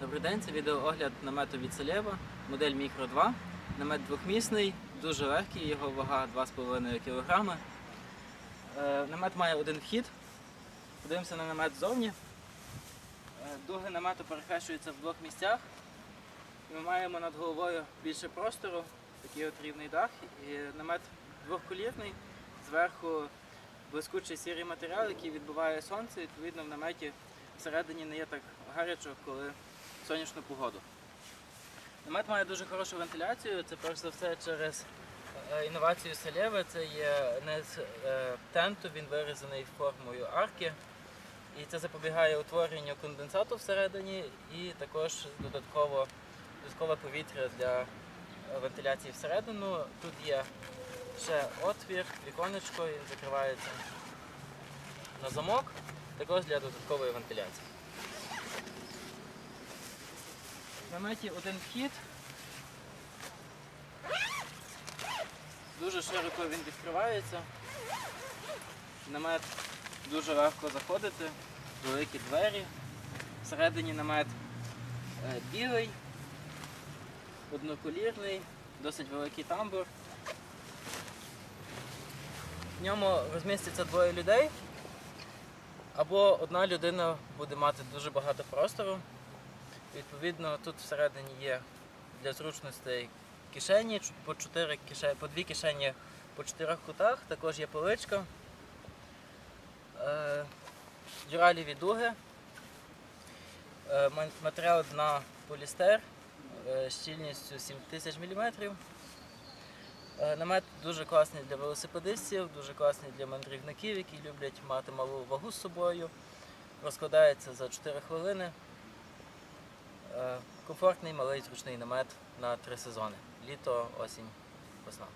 Добрий день, це відеоогляд намету від модель Мікро 2. Намет двохмісний, дуже легкий, його вага 2,5 кг. Е, Намет має один вхід. Подивимося на намет ззовні. Е, Дуги намету перехрещуються в двох місцях. Ми маємо над головою більше простору, такий от рівний дах. І намет двохколірний, зверху блискучий сірий матеріал, який відбиває сонце. Відповідно, в наметі всередині не є так гарячо, коли сонячну погоду. Намет має дуже хорошу вентиляцію. Це перш за все через е, інновацію Селєва. Це є не з тенту, він вирізаний формою арки. І це запобігає утворенню конденсату всередині і також додатково, додаткове повітря для е, вентиляції всередину. Тут є ще отвір, віконечко, він закривається на замок, також для додаткової вентиляції. В наметі один вхід. Дуже широко він відкривається. Намет дуже легко заходити, великі двері. Всередині намет е, білий, одноколірний, досить великий тамбур. В ньому розміститься двоє людей. Або одна людина буде мати дуже багато простору. Відповідно, тут всередині є для зручностей кишені, по, чотири кишені, по дві кишені по чотирьох кутах, також є поличка, е, дюраліві дуги, е, матеріал дна полістер е, щільністю 7000 мм. Намет дуже класний для велосипедистів, дуже класний для мандрівників, які люблять мати малу вагу з собою. Розкладається за 4 хвилини. Е, Комфортний малий зручний намет на три сезони: літо, осінь, весна.